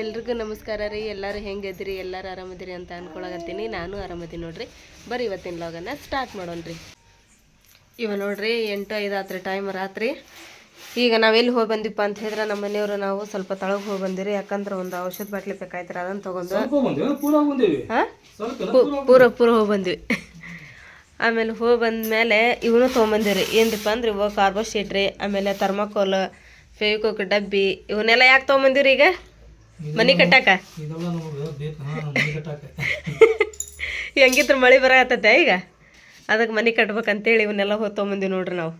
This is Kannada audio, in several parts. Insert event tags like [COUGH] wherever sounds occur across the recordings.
ಎಲ್ರಿಗೂ ನಮಸ್ಕಾರ ರೀ. ಎಲ್ಲರೂ ಹೆಂಗಿದ್ರಿ ಎಲ್ಲರೂ ಆರಾಮದಿರಿ ಅಂತ ಅನ್ಕೊಳಕತ್ತೀನಿ. ನಾನು ಆರಾಮದೀನಿ ನೋಡ್ರಿ. ಬರೀ ಇವತ್ತಿನ ಲಾಗನ್ನ ಸ್ಟಾರ್ಟ್ ಮಾಡೋಣ ರೀ. ಇವ ನೋಡ್ರಿ ಎಂಟು ಐದು ಆತ್ರಿ ಟೈಮ್ ರಾತ್ರಿ. ಈಗ ನಾವೆಲ್ಲಿ ಹೋಗಿ ಬಂದಿಪ್ಪ ಅಂತ ಹೇಳಿದ್ರೆ ನಮ್ಮ ಮನೆಯವರು ನಾವು ಸ್ವಲ್ಪ ತಳಗೆ ಹೋಗಿ ಬಂದಿರಿ. ಯಾಕಂದ್ರೆ ಒಂದು ಔಷಧ ಬಾಟ್ಲಿ ಬೇಕಾಯ್ತಾರೆ ಅದನ್ನು ತಗೊಂಡು. ಹಾಂ? ಪೂರ ಪೂರ ಹೋಗಿ ಬಂದ್ವಿ. ಆಮೇಲೆ ಹೋಗಿ ಬಂದಮೇಲೆ ಇವನು ತೊಗೊಂಬಂದಿರಿ ಏನ್ರಿಪ್ಪ ಅಂದ್ರೆ ಇವಾಗ ಕಾರ್ಬೋ ಶೀಟ್ ರೀ ಆಮೇಲೆ ಥರ್ಮಾಕೋಲ್ ಫೇವಿಕೋಕ್ ಡಬ್ಬಿ ಇವನ್ನೆಲ್ಲ ಯಾಕೆ ತೊಗೊಂಬಂದಿರಿ ಈಗ? ಮನೆ ಕಟ್ಟಾಕ? [LAUGHS] ಹೆಂಗಿದ್ರ ಮಳೆ ಬರತ್ತೈತೆ ಈಗ? ಅದಕ್ಕೆ ಮನೆ ಕಟ್ಬೇಕಂತೇಳಿ ಇವನ್ನೆಲ್ಲ ಹೋಗಿ ತೊಗೊಂಬಂದಿವಿ ನೋಡ್ರಿ ನಾವು.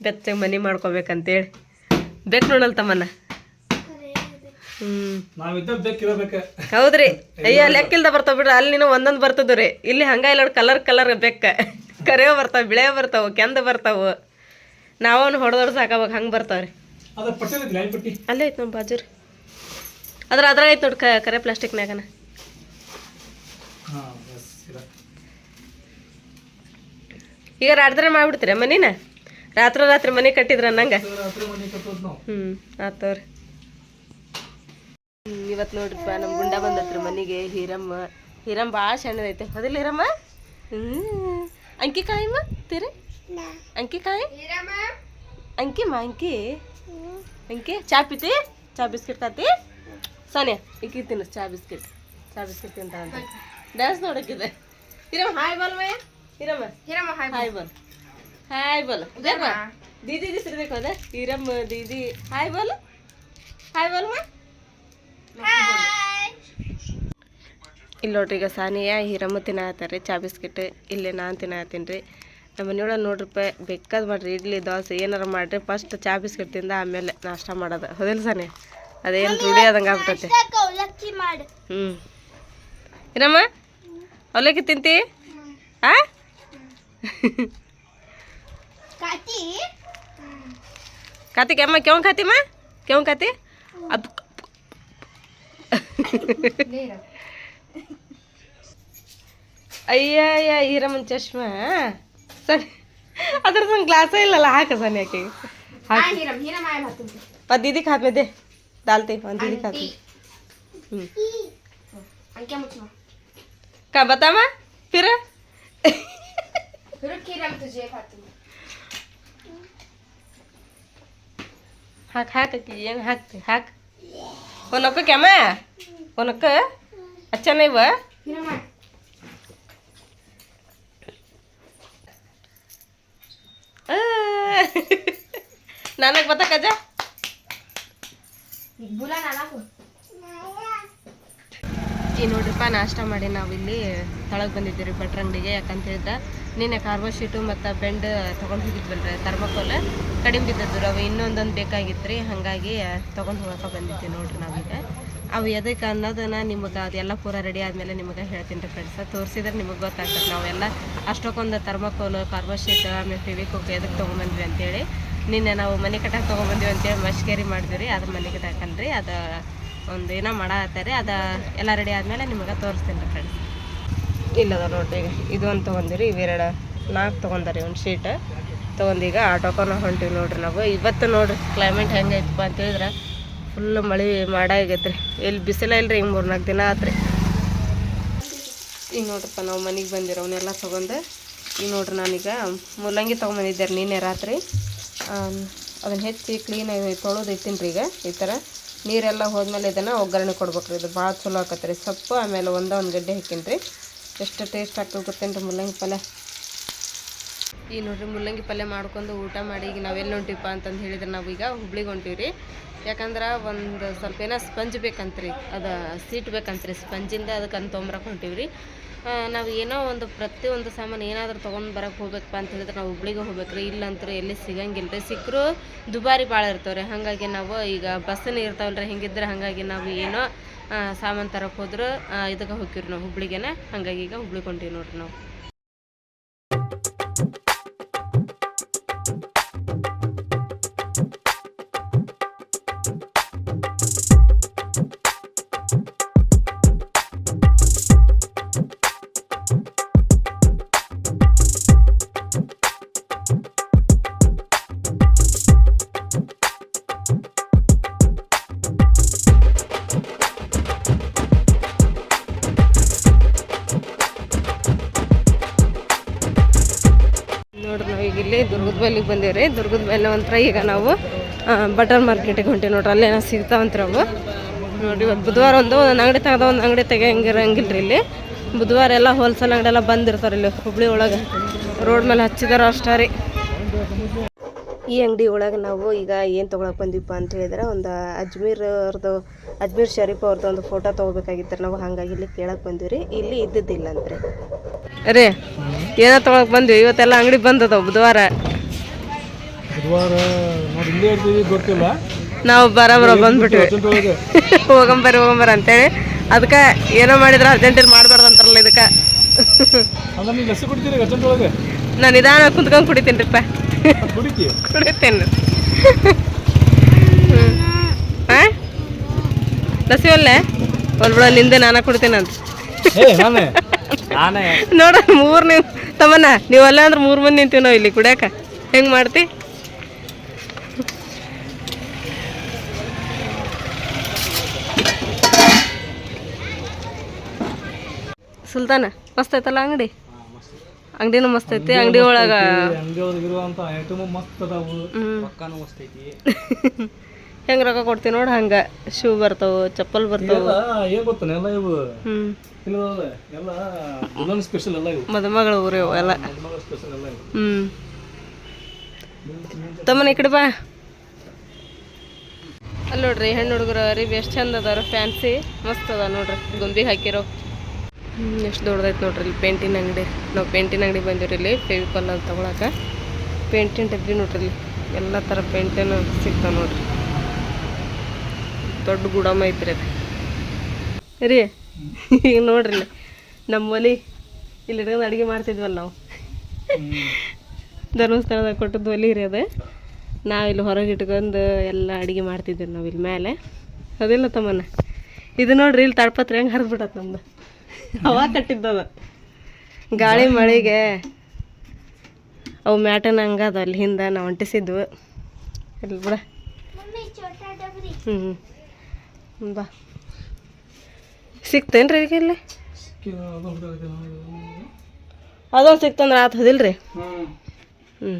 ಬೆಚ್ಚಗೆ ಮನೆ ಮಾಡ್ಕೋಬೇಕಂತೇಳಿ. ಬೇಕು ನೋಡಲ್ ತಮ್ಮನ್ನ? ಹೌದ್ರಿ. [LAUGHS] ಅಯ್ಯ ಲೆಕ್ಕಿಲ್ದ ಬರ್ತಾವ ಬಿಡ್ರಿ. ಅಲ್ಲಿ ನೀನು ಒಂದೊಂದು ಬರ್ತದ ರೀ. ಇಲ್ಲಿ ಹಂಗ ಇಲ್ಲ ಕಲರ್ ಕಲರ್ ಬೆಕ್ಕ [LAUGHS] ಕರೆ ಬರ್ತಾವ ಬಿಳೆ ಬರ್ತಾವ ಕೆಂದ ಬರ್ತಾವ. ನಾವ್ ಹೊಡೆದೊಡ್ ಸಾಕಾವಾಗ ಹಂಗೆ ಬರ್ತಾವ್ರಿ. ಅಲ್ಲೇ ಐತೆ ನಮ್ಮ ಬಾಜು ರೀ ಅದ್ರ ಅದ್ರಾಗ ಐತೆ ನೋಡಿ ಕ ಕರೆ ಪ್ಲಾಸ್ಟಿಕ್ನಾಗನ ಹಾಂ ಬಸ್ ಇಲ್ಲ ಈಗ ರಾತ್ರಿ ಮಾಡ್ಬಿಡ್ತೀರ ಮನಿನ? ರಾತ್ರಿ ರಾತ್ರಿ ಮನೆ ಕಟ್ಟಿದ್ರ ನಂಗೆ ಹ್ಮ್ ಹ್ಞೂ ಆತವ್ರಿ ಇವತ್ತು ನೋಡ್ರಿಪ್ಪ ನಮ್ಮ ಗುಂಡ ಬಂದತ್ರ ಮನೆಗೆ ಹೀರಮ್ಮ. ಹೀರಮ್ಮ ಭಾಳ ಸಣ್ಣದೈತೆ. ಮೊದಲ ಹೀರಮ್ಮ? ಹ್ಞೂ ಅಂಕಿ ಕಾಯಮ್ಮ ತಿರಿ ಅಂಕಿ ಕಾಯಿ? ಅಂಕಿಮ್ಮ ಅಂಕಿ ಅಂಕಿ. ಚಾ ಪೀತಿ? ಚಾ ಬಿಸ್ಕಿಟ್ ಖಾತಿ ಸಾನ್ಯಾ? ಇಕ್ಕಿ ತಿನ್ನು ಚಾ ಬಿಸ್ಕಿಟ್. ಚಾ ಬಿಸ್ಕೆಟ್ ತಿಂತ ಅಂತ. ಡ್ಯಾನ್ಸ್ ನೋಡಕ್ಕಿದೆ. ಹಿರಮ್ಮ ಹಾಯ್ ಬಲ್ ಮಯ್ಯ ಹಿರಮ್ಮ. ಹಾಯ್ ಬಲ್. ಹಾಯ್ ಬಲ್. ಬೇಕ ದೀದಿ ದಿಸ್ರಿಬೇಕು ಅದೇ ಹಿರಮ್ಮ ದೀದಿ. ಹಾಯ್ ಬಲ್. ಹಾಯ್ ಬಲ್ ಮಾ. ಇಲ್ಲಿ ನೋಡ್ರಿ ಈಗ ಸಾನಿಯಾ ಹಿರಮ್ಮ ತಿನ್ನತ್ತಾರೆ ಚಾ ಬಿಸ್ಕಿಟ್. ಇಲ್ಲಿ ನಾನು ತಿನ್ನತ್ತೀನಿ ರೀ. ನಮ್ಮ ಮನೆಯೊಳಗೆ ನೋಡ್ರಿಪ್ಪ ಬೇಕಾದ ಮಾಡ್ರಿ ಇಡ್ಲಿ ದೋಸೆ ಏನಾರು ಮಾಡ್ರಿ. ಫಸ್ಟ್ ಚಾ ಬಿಸ್ಕೆಟ್ ತಿಂದ ಆಮೇಲೆ ನಾಷ್ಟ ಮಾಡೋದು. ಹೋದಿಲ್ಲ ಸಾನಿ ಅದೇನು ರೂಢಿ ಆದಂಗೆ ಆಗ್ಬಿಟ್ಟತೆ ಹ್ಞೂ ಏನಮ್ಮ ಅವಲಕ್ಕಿ ತಿಂತಿ ಆ ಕಾತಿ ಕೆಮ್ಮ ಕೆವ ಕಾತಿಮ್ಮ ಕೆವ ಕಾತಿ ಅದು ಅಯ್ಯ ಹೀರಮ್ಮನ ಚಶ್ಮಾ ಸರಿ ಅದ್ರ ಸಂಗೆ ಗ್ಲಾಸೇ ಇಲ್ಲಲ್ಲ ಹಾಕ ಸನ್ಯಾಕೆ ಹಾಕಿ ಅದು ದೀದಿ ಹಾತ್ ಮೇ ದೇ डालते खात में हम्म। का बता मैं? फिर? हाक हाक हाक हाक। नको क्या मैं? वो नको अच्छा नहीं हुआ [LAUGHS] नानक बता कजा ಈ ನೋಡ್ರಿಪ್ಪ, ನಾಷ್ಟ ಮಾಡಿ ನಾವಿಲ್ಲಿ ತಳಗೆ ಬಂದಿದ್ದೀವಿ ಭಟ್ರ ಅಂಗಡಿಗೆ ಯಾಕಂತ ಹೇಳಿದ್ರೆ, ನಿನ್ನೆ ಕಾರ್ಬೋ ಶೀಟು ಮತ್ತು ಬೆಂಡ್ ತೊಗೊಂಡು ಹೋಗಿದ್ವಲ್ರಿ ಥರ್ಮಕೋಲ್ ಕಡಿಮೆ ಬಿದ್ದದ್ದು ಅವು ಇನ್ನೊಂದೊಂದು ಬೇಕಾಗಿತ್ತು ರೀ ಹಾಗಾಗಿ ತೊಗೊಂಡು ಹೋಗಕ್ಕೆ ಬಂದಿದ್ವಿ ನೋಡ್ರಿ ನಾವೀಗ. ಅವು ಎದಕ್ಕೆ ಅನ್ನೋದನ್ನು ನಿಮಗೆ ಅದೆಲ್ಲ ಪೂರ ರೆಡಿ ಆದಮೇಲೆ ನಿಮಗೆ ಹೇಳ್ತೀನಿ ರೀ ಫ್ರೆಂಡ್ಸ ತೋರಿಸಿದ್ರೆ ನಿಮಗೆ ಗೊತ್ತಾಗ್ತದೆ. ನಾವೆಲ್ಲ ಅಷ್ಟಕ್ಕೊಂದು ಥರ್ಮಕೋಲು ಕಾರ್ಬೋ ಶೀಟ್ ಆಮೇಲೆ ಫಿವಿಕೋಕ್ ಎದಕ್ಕೆ ತೊಗೊಂಬಂದ್ವಿ ಅಂತೇಳಿ. ನಿನ್ನೆ ನಾವು ಮನೆ ಕಟ್ಟಕ್ಕೆ ತೊಗೊಂಬಂದ್ವಿ ಅಂತೇಳಿ ಮಶ್ಕೇರಿ ಮಾಡಿದ್ವಿ ರೀ, ಅದು ಮನೆ ಕಟ್ಟಕ್ಕಲ್ರಿ ಅದು ಒಂದು ಏನೋ ಮಾಡತ್ತಾರೆ ಅದು ಎಲ್ಲ ರೆಡಿ ಆದಮೇಲೆ ನಿಮಗೆ ತೋರಿಸ್ತೀನಿ ರೀ ಫ್ರೆಂಡ್ಸ್ ಇಲ್ಲದ ನೋಡ್ರಿ ಈಗ, ಇದು ಒಂದು ತೊಗೊಂಡಿರಿ ಇವೆರಡು ನಾಲ್ಕು ತೊಗೊಂಡಾರಿ ಒಂದು ಶೀಟ್. ತೊಗೊಂಡೀಗ ಆಟೋಕೋನ ಹೊಂಟೀವಿ ನೋಡ್ರಿ ನಾವು. ಇವತ್ತು ನೋಡ್ರಿ ಕ್ಲೈಮೇಟ್ ಹೆಂಗೈತಪ್ಪ ಅಂತ ಹೇಳಿದ್ರೆ ಫುಲ್ ಮಳೆ ಮಾಡ ರೀ ಎಲ್ಲಿ ಬಿಸಿಲ ಇಲ್ರಿ, ಹಿಂಗೆ ಮೂರ್ನಾಲ್ಕು ದಿನ ಆತ್ರಿ. ಈಗ ನೋಡ್ರಪ್ಪ ನಾವು ಮನೆಗೆ ಬಂದಿರೋ ಅವನ್ನೆಲ್ಲ ತೊಗೊಂಡು, ಈಗ ನೋಡ್ರಿ ನಾನೀಗ ಮುಲ್ಲಂಗಿ ತೊಗೊಂಬಂದಿದ್ದೆ ರೀ, ನಿನ್ನೆ ರಾತ್ರಿ. ಅದನ್ನು ಹೆಚ್ಚಿ ಕ್ಲೀನಾಗಿ ತೊಳೆದು ಇಟ್ಟಿನಿ ರೀ ಈಗ. ಈ ಥರ ನೀರೆಲ್ಲ ಹೋದ್ಮೇಲೆ ಇದನ್ನು ಒಗ್ಗರಣೆ ಕೊಡ್ಬೇಕ್ರಿ. ಇದು ಭಾಳ ಚಲೋ ಆಕತ್ತೆ ರೀ. ಸೊಪ್ಪು ಆಮೇಲೆ ಒಂದೇ ಒಂದು ಗಡ್ಡೆ ಹಾಕೀನಿ ರೀ. ಎಷ್ಟು ಟೇಸ್ಟ್ ಆಗ್ತದೆ ಗೊತ್ತೇನು ರೀ ಮುಲ್ಲಂಗಿ ಪಲ್ಯ? ಈ ನೋಡ್ರಿ ಮುಲ್ಲಂಗಿ ಪಲ್ಯ ಮಾಡ್ಕೊಂಡು ಊಟ ಮಾಡಿ ಈಗ ನಾವೆಲ್ಲಿ ಹೊಂಟಿಪ್ಪ ಅಂತಂದು ಹೇಳಿದ್ರೆ ನಾವೀಗ ಹುಬ್ಳಿಗೆ ಹೊಂಟೀವಿ ರೀ. ಯಾಕಂದ್ರೆ ಒಂದು ಸ್ವಲ್ಪ ಏನೋ ಸ್ಪಂಜ್ ಬೇಕಂತ್ರಿ. ಅದು ಸೀಟ್ ಬೇಕಂತ್ರಿ. ಸ್ಪಂಜಿಂದ ಅದಕ್ಕೆ ಅಂತ ತೊಂಬರಕ್ಕೆ ಹೊಂಟೀವಿ ರೀ. ನಾವು ಏನೋ ಒಂದು ಪ್ರತಿಯೊಂದು ಸಾಮಾನು ಏನಾದರೂ ತೊಗೊಂಡು ಬರೋಕ್ಕೆ ಹೋಗ್ಬೇಕಪ್ಪ ಅಂತ ಹೇಳಿದ್ರೆ ನಾವು ಹುಬ್ಳಿಗೆ ಹೋಗ್ಬೇಕು ರೀ ಇಲ್ಲಂತೂ ಎಲ್ಲಿ ಸಿಗಂಗಿಲ್ಲ ರೀ ಸಿಕ್ಕರು ದುಬಾರಿ ಭಾಳ ಇರ್ತಾವೆ ರೀ ಹಾಗಾಗಿ ನಾವು ಈಗ ಬಸ್ಸನ್ನು ಇರ್ತಾವಲ್ಲ ರೀ ಹಿಂಗಿದ್ರೆ ಹಾಗಾಗಿ ನಾವು ಏನೋ ಸಾಮಾನು ತರಕ್ಕೆ ಹೋದ್ರೆ ಇದಕ್ಕೆ ಹೋಗ್ತೀವಿ ನಾವು ಹುಬ್ಳಿಗೆನ. ಹಾಗಾಗಿ ಈಗ ಹುಬ್ಳಿಗೆ ಹೊಂಟೀವಿ ನೋಡ್ರಿ ನಾವು. ದುರ್ಗದ ಬೈಲಿಗೆ ಬಂದೀವಿ ದುರ್ಗದ ಮೇಲೆ ಒಂಥರ ಈಗ ನಾವು ಬಟರ್ ಮಾರ್ಕೆಟಿಗೆ ಹೊಂಟೀವಿ ನೋಡ್ರಿ. ಅಲ್ಲೇನೋ ಸಿಗ್ತಾವಂತ್ರಿ ಅವು. ನೋಡಿ ಬುಧವಾರ ಒಂದು ಒಂದು ಅಂಗಡಿ ತೆಗೆದ, ಒಂದು ಅಂಗಡಿ ತೆಗಿಯಂಗಿರಂಗಿಲ್ಲ ರೀ ಇಲ್ಲಿ. ಬುಧವಾರ ಎಲ್ಲ ಹೋಲ್ಸೇಲ್ ಅಂಗಡಿ ಎಲ್ಲ ಬಂದಿರ್ತಾರೆ ಇಲ್ಲಿ ಹುಬ್ಳಿ ಒಳಗೆ. ರೋಡ್ ಮೇಲೆ ಹಚ್ಚಿದಾರ ಅಷ್ಟೇ ರೀ. ಈ ಅಂಗಡಿ ಒಳಗೆ ನಾವು ಈಗ ಏನು ತೊಗೊಳಕ್ಕೆ ಬಂದಿಪ್ಪ ಅಂತ ಹೇಳಿದ್ರೆ ಒಂದು ಅಜ್ಮೀರ್ ಅವ್ರದ್ದು ಅಜ್ಮೀರ್ ಶರೀಫ್ ಅವ್ರದ್ದು ಒಂದು ಫೋಟೋ ತೊಗೋಬೇಕಾಗಿತ್ತು ನಾವು ಹಾಗಾಗಿ ಇಲ್ಲಿ ಕೇಳಕ್ಕೆ ಬಂದೀವಿ ರೀ ಇಲ್ಲಿ ಇದ್ದಿದ್ದಿಲ್ಲ ಅಂತ್ರಿ. ರೀ ಏನೋ ತೊಗೊಳಕ್ಕೆ ಬಂದ್ವಿ? ಇವತ್ತೆಲ್ಲ ಅಂಗಡಿ ಬಂದದ ಬುಧವಾರ. ಬುಧವಾರ ನೋಡಿ ಇಲ್ಲೇ ಇರ್ತೀವಿ ಗೊತ್ತಿಲ್ಲ. ನಾವು ಬರಬರ ಬಂದ್ಬಿಟ್ವಿ. ಹೋಗಂಬರ್ರಿ [LAUGHS] ಹೋಗಂಬರ್ ಅಂತೇಳಿ. ಅದಕ್ಕೆ ಏನೋ ಮಾಡಿದ್ರೆ ಅರ್ಜೆಂಟಲ್ಲಿ ಮಾಡಬಾರ್ದು ಅಂತಾರಲ್ಲ ಇದಕ್ಕೆ. [LAUGHS] ನಾನು ನಿಧಾನ ಕುಂತ್ಕೊಂಡು ಕುಡಿತೀನಿ ರೀಪ್ಪ ಕುಡಿತೀನಿ ಕುಡಿತಿ [LAUGHS] ಕುಡಿತೇನೆ ಹಾಂ ಲಸಿ ಒಲ್ಲೆ? ಒಲ್ಬಿಡ ನಿಂದೆ ನಾನು ಕುಡಿತೀನಿ ನಾನೇ? ನೋಡ ಮೂರು ನೀವು ತಮ್ಮನ್ನ ನೀವಲ್ಲ ಅಂದ್ರೆ ಮೂರು ಮಂದಿ ನಿಂತೀವಿ ನಾವು ಇಲ್ಲಿ ಕುಡಿಯಾಕ. ಹೆಂಗೆ ಮಾಡ್ತಿ? ಸುಲ್ತಾನ ಮಸ್ತ್ ಐತಲ್ಲ ಅಂಗಡಿ? ಅಂಗಡಿನೂ ಮಸ್ತ್ ಐತಿ ಅಂಗಡಿ ಒಳಗ [LAUGHS] ಹೆಂಗೆ ರೊಕ್ಕ ಕೊಡ್ತೀವಿ ನೋಡಿ ಹಂಗ? ಶೂ ಬರ್ತಾವ ಚಪ್ಪಲ್ ಬರ್ತಾವು. ಮದುಮಗಳ ಊರು ಇವು ಎಲ್ಲ. ಹ್ಞೂ ತಮ್ಮನ ಈ ಕಡೆ ಬಾ. ಅಲ್ಲಿ ನೋಡ್ರಿ ಹೆಣ್ಣು ಹುಡುಗರು ಅರಿವಿ ಎಷ್ಟು ಚಂದ ಅದಾರ ಫ್ಯಾನ್ಸಿ ಮಸ್ತ್ ಅದ ನೋಡ್ರಿ. ಗುಂಬಿ ಹಾಕಿರೋ. ಎಷ್ಟು ದೊಡ್ಡದೈತೆ ನೋಡ್ರಿ ಇಲ್ಲಿ ಪೇಂಟಿನ ಅಂಗಡಿ. ನಾವು ಪೇಂಟಿನ ಅಂಗಡಿ ಬಂದಿವ್ರಿ ಇಲ್ಲಿ ಫೆವಿಕಾಲ್ ಅಂತ ತಗೊಳಕ. ಪೇಂಟಿನ ಡಬ್ಬಿ ನೋಡ್ರಿ ಇಲ್ಲಿ. ಎಲ್ಲ ಥರ ಪೇಂಟೇನು ಸಿಗ್ತವೆ ನೋಡ್ರಿ. ದೊಡ್ಡ ಗುಡಮ್ ಐತ್ರಿ ಅದು. ರೀ ಈಗ ನೋಡ್ರಿ ಇಲ್ಲಿ ನಮ್ಮ ಒಲಿ ಇಲ್ಲಿ ಹಿಡ್ಕೊಂಡು ಅಡುಗೆ ಮಾಡ್ತಿದ್ವಲ್ಲ ನಾವು. ಧರ್ಮಸ್ಥಳದಾಗ ಕೊಟ್ಟದ್ದು ಒಲಿ ರೀ ಅದು. ನಾವಿಲ್ಲಿ ಹೊರಗೆ ಇಟ್ಕೊಂಡು ಎಲ್ಲ ಅಡುಗೆ ಮಾಡ್ತಿದ್ದೀವಿ ನಾವು ಇಲ್ಲಿ ಮೇಲೆ ಅದಿಲ್ಲ ತಮ್ಮನ ಇದು ನೋಡ್ರಿ ಇಲ್ಲಿ ತಾಡ್ಪತ್ರೆ ಹೆಂಗೆ ಹರಿದ್ಬಿಟ್ಟತ್ ನಮ್ದು. ಹವಾ ಕಟ್ಟಿದ್ದದ ಗಾಳಿ ಮಳೆಗೆ ಅವು ಮ್ಯಾಟನ ಹಂಗದ ಅಲ್ಲಿ ಹಿಂದೆ ನಾವು ಅಂಟಿಸಿದ್ವು. ಇಲ್ಲಿ ಬಿಡ. ಹ್ಞೂ ಬಾ. ಸಿಕ್ತೇನ್ರಿ ಈಗ ಇಲ್ಲಿ? ಅದೊಂದು ಸಿಕ್ತಂದ್ರೆ ಆತು ಹದಿಲ್ರಿ? ಹ್ಞೂ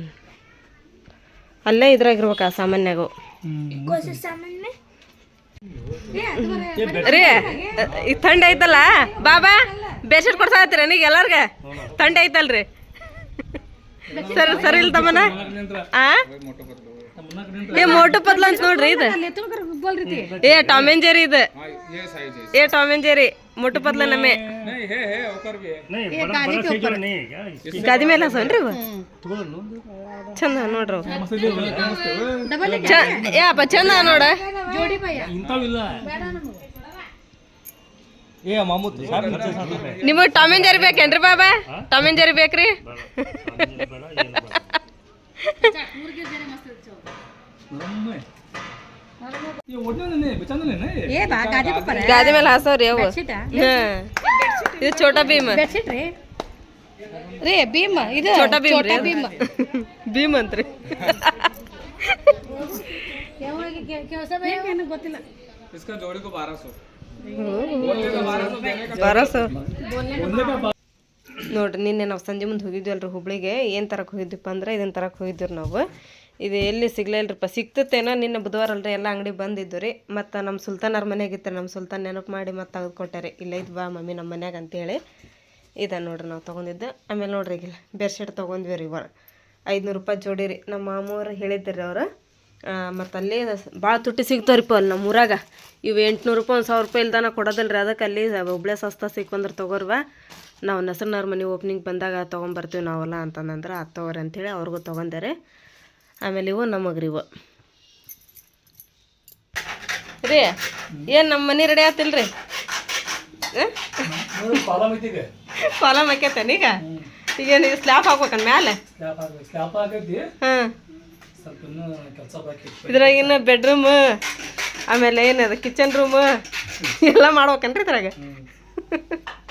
ಅಲ್ಲೇ ಇದ್ರಾಗ ಇರ್ಬೇಕು ಆ ಸಾಮಾನ್ಯಾಗು. ರೀ ಈ ಥಂಡ ಐತಲ್ಲ? ಬಾಬಾ ಬೇಸರ್ ಕೊಡ್ಸಾಕತ್ತೀರ ನೀಗ ಎಲ್ಲಾರ್ಗ? ಥಂಡ ಐತಲ್ರಿ. ಸರಿ ಸರಿ ಇಲ್ಲ ತಮ್ಮನ? ಆ? ಏ ಮೋಟು ಪತ್ಲ ಅಂತ ನೋಡ್ರಿ ಇದು. ಏ ಟಾಮ್ ಅಂಡ್ ಜೆರಿ ಇದು. ಏ Tom and Jerry Motu Patlu ನಮ್ಮೆ. ಗಾದಿ ಮೇಲೆ ಹಸನ್ರಿ ಚಂದ ನೋಡ್ರಿ. ಅಪ್ಪ ಚಂದ ನೋಡ. ನಿಮಗ್. ಟಾಮ್ ಅಂಡ್ ಜೆರಿ ಬೇಕೇನ್ರಿ ಬಾಬಾ? ಟಾಮ್ ಅಂಡ್ ಜೆರಿ ಬೇಕ್ರಿ? ಈ ಒಡ್ನೇ ಚಂದನೇನೆ ಗಾದಿ ಮೇಲೆ ಹಾಸವ್ರಿ ಅವು ಹಾ. ಇದು ಛೋಟಾ ಭೀಮ್ ರೀ ಭೀಮ್ ಇದು ಛೋಟಾ ಭೀಮ್ ರೀ ಅದು. ಭೀಮ್ ಅಂತ್ರಿ ಗೊತ್ತಿಲ್ಲ ಬಾರ ಸರ್ ನೋಡ್ರಿ, ನಿನ್ನೆ ನಾವು ಸಂಜೆ ಮುಂದೆ ಹೋಗಿದ್ವಿ ಅಲ್ರಿ ಹುಬ್ಳಿಗೆ. ಏನು ತರಕ್ಕೆ ಹೋಗಿದ್ವಿಪ್ಪ ಅಂದ್ರೆ ಇದನ್ನು ತರಕ್ಕೆ ಹೋಗಿದ್ವಿ ನಾವು. ಇದು ಎಲ್ಲಿ ಸಿಗ್ಲಿಲ್ರಿಪ್ಪ ಸಿಕ್ತತೇನೋ ನಿನ್ನೆ ಬುಧವಾರ ಅಲ್ರಿ ಎಲ್ಲ ಅಂಗಡಿ ಬಂದಿದ್ದು ರೀ. ಮತ್ತು ನಮ್ಮ ಸುಲ್ತಾನರ ಮನೆಗೆ ಇತ್ತು ನಮ್ಮ ಸುಲ್ತಾನ್ ನೆನಪು ಮಾಡಿ ಮತ್ತೆ ತೆಗೆದುಕೊಟ್ಟಾರೆ, ಇಲ್ಲ ಇದು ಬಾ ಮಮ್ಮಿ ನಮ್ಮ ಮನ್ಯಾಗ ಅಂತೇಳಿ. ಇದೆ ನೋಡ್ರಿ ನಾವು ತೊಗೊಂಡಿದ್ದು. ಆಮೇಲೆ ನೋಡ್ರಿ ಈಗ ಬೆಡ್ಶೀಟ್ ತೊಗೊಂಡ್ವಿ ರೀ ಇವಾಗ. ಐದುನೂರು ರೂಪಾಯಿ ಜೋಡಿ ರೀ. ನಮ್ಮ ಮಾಮೂರು ಹೇಳಿದ್ರಿ ಅವರು. ಮತ್ತು ಅಲ್ಲಿ ಭಾಳ ತುಟ್ಟಿ ಸಿಗ್ತಾವ್ರಿಪ್ಪ ಅಲ್ಲಿ ನಮ್ಮ ಊರಾಗ. ಇವು ಎಂಟುನೂರು ರೂಪಾಯಿ ಒಂದು ಸಾವಿರ ರೂಪಾಯಿ ಇಲ್ದಾನ ಕೊಡೋದಿಲ್ಲ ಅದಕ್ಕೆ ಅಲ್ಲಿ ಹುಬ್ಳೆ ಸಸ್ತ ಸಿಕ್ಕಂದ್ರೆ ತೊಗೋರ್ವ. ನಾವು ನಸರ್ನವ್ರ ಮನೆ ಓಪನಿಂಗ್ ಬಂದಾಗ ತೊಗೊಂಬರ್ತೀವಿ ನಾವೆಲ್ಲ ಅಂತಂದ್ರೆ ಅದು ತೊಗೋರಿ ಅಂಥೇಳಿ ಅವ್ರಿಗೂ ತೊಗೊಂಡಾರೆ. ಆಮೇಲೆ ಇವು ನಮಗೆ ರೀ ಇವು. ರೀ ಏನು ನಮ್ಮ ಮನೆ ರೆಡಿ ಆತಿಲ್ರಿ? ರೀ ಮೈತಿಗೆ ಫಾಲ ಈಗ? ಈಗ ಈಗೇನು ಸ್ಲ್ಯಾಪ್ ಹಾಕ್ಬೇಕನ್ ಮ್ಯಾಲೆ? ಹಾಂ. ಇದ್ರಾಗ ಇನ್ನು ಬೆಡ್ರೂಮ್ ಆಮೇಲೆ ಏನದು ಕಿಚನ್ ರೂಮ್ ಎಲ್ಲ ಮಾಡ್ಬೇಕನ್ರಿ ಇದ್ರಾಗ? [LAUGHS]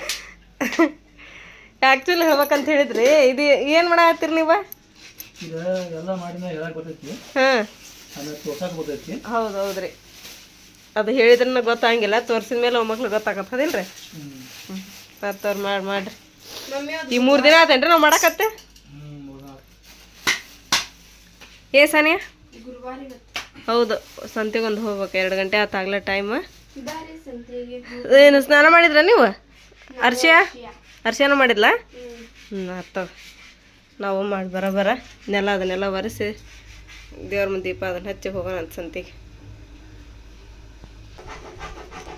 ಆ್ಯಕ್ಚುಲಿ ಹೇಳ್ಬೇಕಂತ ಹೇಳಿದ್ರಿ. ಇದು ಏನು ಮಾಡತ್ತೀರಿ ನೀವು? ಇದು ಎಲ್ಲ ಮಾಡಿನ ಹೇಳಕ್ಕೆ ಬರ್ತೈತಿ. ಹಾಂ. ಆಮೇಲೆ ತೋರ್ಸಕ್ ಗೊತ್ತೈತಿ ಹೌದು ರೀ ಅದು ಹೇಳಿದ್ರನ್ನ ಗೊತ್ತಾಗಿಲ್ಲ. ತೋರ್ಸಿದ ಮೇಲೆ ಒಮ್ಮಕ್ಳು ಗೊತ್ತಾಗತ್ತದಿಲ್ಲ ರೀ ಹ್ಞೂ ಮತ್ತು ಅವ್ರು ಮಾಡಿ ಮಾಡಿರಿ. ಈ ಮೂರು ದಿನ ಆತೇನ್ರಿ ನಾವು ಮಾಡಕತ್ತೆ? ಏ ಸಾನಿಯಾ? ಹೌದು. ಸಂತೆಗೊಂದು ಹೋಗ್ಬೇಕು. ಎರಡು ಗಂಟೆ ಆತಾಗ್ಲ ಟೈಮ್ ಏನು ಸ್ನಾನ ಮಾಡಿದ್ರ ನೀವು? ಅರ್ಶಿಯ. ಅರ್ಶಿಯನ ಮಾಡಿಲ್ಲ ಹ್ಞೂ ನಾವು ಮಾಡಿ ಬರ ನೆಲ ಅದನ್ನೆಲ್ಲ ಒರೆಸಿ ದೇವ್ರ ಮುಂದೆ ದೀಪ ಅದನ್ನ ಹಚ್ಚಿ ಹೋಗೋಣ ಅಂತ ಸಂತಿಗೆ.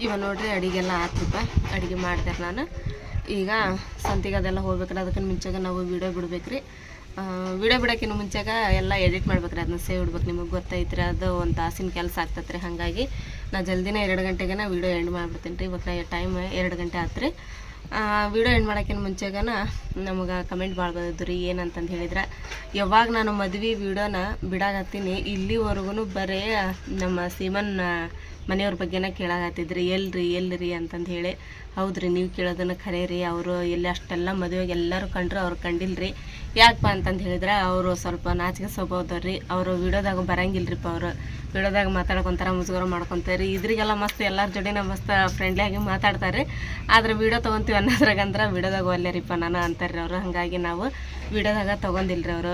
ಇವ ನೋಡ್ರಿ ಅಡಿಗೆಲ್ಲ ಆತ್ರಿಪ್ಪ. ಅಡುಗೆ ಮಾಡ್ತಾರೆ ನಾನು. ಈಗ ಸಂತಿಗೆ ಅದೆಲ್ಲ ಹೋಗ್ಬೇಕ್ರಿ ಅದಕ್ಕೆ ಮುಂಚೆಗೆ ನಾವು ವೀಡಿಯೋ ಬಿಡ್ಬೇಕ್ರಿ. ವಿಡಿಯೋ ಬಿಡೋಕ್ಕಿಂತ ಮುಂಚೆಗೆ ಎಲ್ಲ ಎಡಿಟ್ ಮಾಡ್ಬೇಕ್ರಿ ಅದನ್ನ ಸೇವ್ ಇಡ್ಬೇಕು. ನಿಮಗೆ ಗೊತ್ತೈತ್ರಿ ಅದು ಒಂದು ತಾಸಿನ ಕೆಲಸ ಆಗ್ತೈತ್ರಿ. ಹಾಗಾಗಿ ನಾ ಜಲ್ದಿನೇ ಎರಡು ಗಂಟೆಗೆ ವಿಡಿಯೋ ಎಂಡ್ ಮಾಡಿಬಿಡ್ತೀನಿ ರೀ. ಇವತ್ತು ಟೈಮ್ ಎರಡು ಗಂಟೆ ಆತ್ರಿ. ವಿಡಿಯೋ ಎಂಡ್ ಮಾಡೋಕ್ಕಿಂತ ಮುಂಚೆಗನ ನಮಗೆ ಕಮೆಂಟ್ ಭಾಳ ಬಂದಿದ್ದು ರೀ, ಏನಂತಂದು ಹೇಳಿದ್ರೆ, ಯಾವಾಗ ನಾನು ಮದ್ವೆ ವಿಡಿಯೋನ ಬಿಡಾಕತ್ತೀನಿ ಇಲ್ಲಿವರೆಗೂ ಬರೇ ನಮ್ಮ ಸೀಮನ್ ಮನೆಯವ್ರ ಬಗ್ಗೆನ ಕೇಳಾಕತ್ತಿದ್ರಿ, ಎಲ್ರಿ ಎಲ್ರಿ ಅಂತಂದು ಹೇಳಿ. ಹೌದ್ರಿ, ನೀವು ಕೇಳೋದನ್ನ ಖರೆ ರೀ ಅವರು ಎಲ್ಲಿ ಅಷ್ಟೆಲ್ಲ ಮದುವೆಗೆ ಎಲ್ಲರೂ ಕಂಡ್ರು, ಅವ್ರು ಕಂಡಿಲ್ರಿ. ಯಾಕಪ್ಪ ಅಂತಂದು ಹೇಳಿದ್ರೆ, ಅವರು ಸ್ವಲ್ಪ ನಾಚಿಕೆ ಸ್ವಭಾವದವ್ರಿ ಅವರು ವಿಡಿಯೋದಾಗ ಬರಂಗಿಲ್ರಿಪ್ಪ ಅವರು. ವಿಡಿಯೋದಾಗ ಮಾತಾಡ್ಕೊಂತಾರ ಮುಜುಗರ ಮಾಡ್ಕೊತಾರೆ ಇದ್ರಿಗೆಲ್ಲ ಮಸ್ತ್ ಎಲ್ಲರ ಜೋಡಿನ ಮಸ್ತ್ ಫ್ರೆಂಡ್ಲಿ ಆಗಿ ಮಾತಾಡ್ತಾರೆ ಆದ್ರೆ ವಿಡಿಯೋ ತೊಗೊಂತೀವಿ ಅನ್ನೋದ್ರಾಗಂದ್ರೆ ವಿಡಿಯೋದಾಗ ಒಲ್ಲೆರಿಪ್ಪ ನಾನು ಅಂತಾರೆ ಅವರು. ಹಾಗಾಗಿ ನಾವು ವಿಡಿಯೋದಾಗ ತೊಗೊಂಡಿಲ್ರಿ ಅವರು.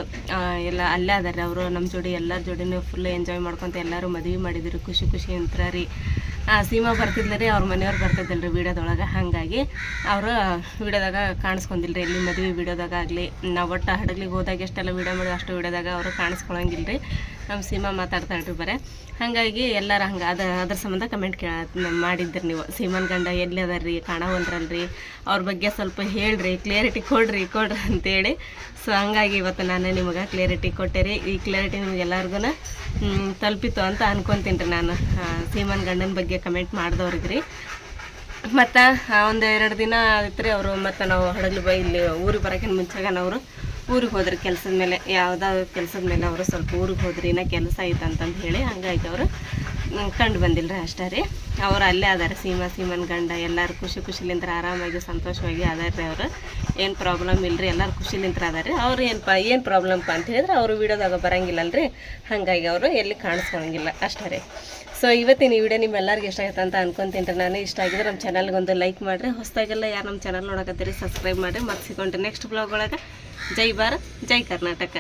ಎಲ್ಲ ಅಲ್ಲೇ ಅದಾರೆ ಅವರು ನಮ್ಮ ಜೋಡಿ ಎಲ್ಲರ ಜೋಡಿನೂ ಫುಲ್ ಎಂಜಾಯ್ ಮಾಡ್ಕೊತ ಎಲ್ಲರೂ ಮದುವೆ ಮಾಡಿದ್ರು. ಖುಷಿ ಖುಷಿ ರೀ ಸೀಮಾ ಬರ್ತಿದ್ಲ ರೀ ಅವ್ರ ಮನೆಯವ್ರು ಬರ್ತಿದ್ದಿಲ್ಲ ವಿಡಿಯೋದೊಳಗೆ. ಹಾಗಾಗಿ ಅವರು ವಿಡಿಯೋದಾಗ ರೀ ಎಲ್ಲಿ ಮದುವೆ ವಿಡಿಯೋದಾಗ ಆಗಲಿ, ನಾವು ಒಟ್ಟು ಹಡಗ್ಲಿಗೆ ಹೋದಾಗ ಎಷ್ಟೆಲ್ಲ ವಿಡಿಯೋ ಮಾಡಿ ಅಷ್ಟು ವೀಡಿಯೋದಾಗ ಅವರು ಕಾಣಿಸ್ಕೊಳಂಗಿಲ್ಲ ರೀ ನಮ್ಮ ಸೀಮಾ ಮಾತಾಡ್ತಾಳ್ರಿ ಬರೇ. ಹಾಗಾಗಿ ಎಲ್ಲರೂ ಹಂಗೆ, ಅದು, ಅದ್ರ ಸಂಬಂಧ ಕಮೆಂಟ್ ಕೇಳ, ಮಾಡಿದ್ರಿ ನೀವು. ಸೀಮನ್ ಗಂಡ ಎಲ್ಲಿ ರೀ ಕಾಣವಲ್ರಲ್ರಿ. ಅವ್ರ ಬಗ್ಗೆ ಸ್ವಲ್ಪ ಹೇಳ್ರಿ ಕ್ಲಿಯರಿಟಿ ಕೊಡ್ರಿ ಕೊಡ್ರಿ ಅಂತೇಳಿ. ಸೊ ಹಂಗಾಗಿ ಇವತ್ತು ನಾನು ನಿಮಗೆ ಕ್ಲಿಯರಿಟಿ ಕೊಟ್ಟೆ ರೀ ಈ ಕ್ಲಿಯರಿಟಿ ನಿಮ್ಗೆ ಎಲ್ಲರಿಗೂ ತಲುಪಿತು ಅಂತ ಅನ್ಕೊತೀನಿ ರೀ ನಾನು. ಸೀಮನ್ ಗಂಡನ ಬಗ್ಗೆ ಕಮೆಂಟ್ ಮಾಡಿದವ್ರಿಗೆ ರೀ ಮತ್ತು ಒಂದು ಎರಡು ದಿನ ಆಯ್ತು ಅವರು ಮತ್ತು ನಾವು ಹಡಗಲು ಬೈ ಇಲ್ಲಿ ಊರಿಗೆ ಬರೋಕ್ಕಿಂತ ಮುಂಚೆಗೆ ಅವರು ಊರಿಗೆ ಹೋದ್ರಿ ಕೆಲಸದ ಮೇಲೆ. ಯಾವುದಾದ್ರು ಕೆಲಸದ ಮೇಲೆ ಅವರು ಸ್ವಲ್ಪ ಊರಿಗೆ ಹೋದ್ರಿ, ಇನ್ನೂ ಕೆಲಸ ಐತೆ ಅಂತಂದು ಹೇಳಿ ಹಂಗಾಗಿ ಅವರು. ಕಂಡು ಬಂದಿಲ್ಲ ರೀ ಅಷ್ಟೇ ರೀ. ಅವ್ರು ಅಲ್ಲೇ ಅದಾರೆ, ಸೀಮಾ, ಸೀಮನ್ ಗಂಡ, ಎಲ್ಲರೂ ಖುಷಿ ಖುಷಿಲಿಂದ ಆರಾಮಾಗಿ, ಸಂತೋಷವಾಗಿ ಅದಾರ ರೀ ಅವರು. ಏನು ಪ್ರಾಬ್ಲಮ್ ಇಲ್ಲ ರೀ ಎಲ್ಲರೂ ಖುಷಿಲಿಂತ್ರ ಅದಾರೆ ಅವ್ರು ಏನಪ್ಪ ಏನು ಪ್ರಾಬ್ಲಮ್ಪ ಅಂತ ಹೇಳಿದ್ರೆ ಅವರು ವಿಡಿಯೋದಾಗ ಬರಂಗಿಲ್ಲಲ್ರಿ. ಹಾಗಾಗಿ ಅವರು ಎಲ್ಲಿ ಕಾಣಿಸ್ಕೊಳಂಗಿಲ್ಲ ಅಷ್ಟೇ ರೀ. ಸೊ ಇವತ್ತಿನ ಈ ವಿಡಿಯೋ ನಿಮ್ಮೆಲ್ಲರಿಗೂ ಇಷ್ಟ ಆಯ್ತು ಅಂತ ಅನ್ಕೊಂತೀನಿ ರೀ ನಾನು ಇಷ್ಟ ಆಗಿದ್ರೆ ನಮ್ಮ ಚಾನಲ್ಗೆ ಒಂದು ಲೈಕ್ ಮಾಡಿರಿ. ಹೊಸದಾಗೆಲ್ಲ ಯಾರು ನಮ್ಮ ಚಾನಲ್ ನೋಡಕತ್ತೀರಿ ಸಬ್ಸ್ಕ್ರೈಬ್ ಮಾಡಿರಿ. ಮತ್ತೆ ಸಿಗೊಂಡ್ರಿ ನೆಕ್ಸ್ಟ್ ಬ್ಲಾಗ್ ಒಳಗೆ ಜೈ ಭಾರತ್, ಜೈ ಕರ್ನಾಟಕ.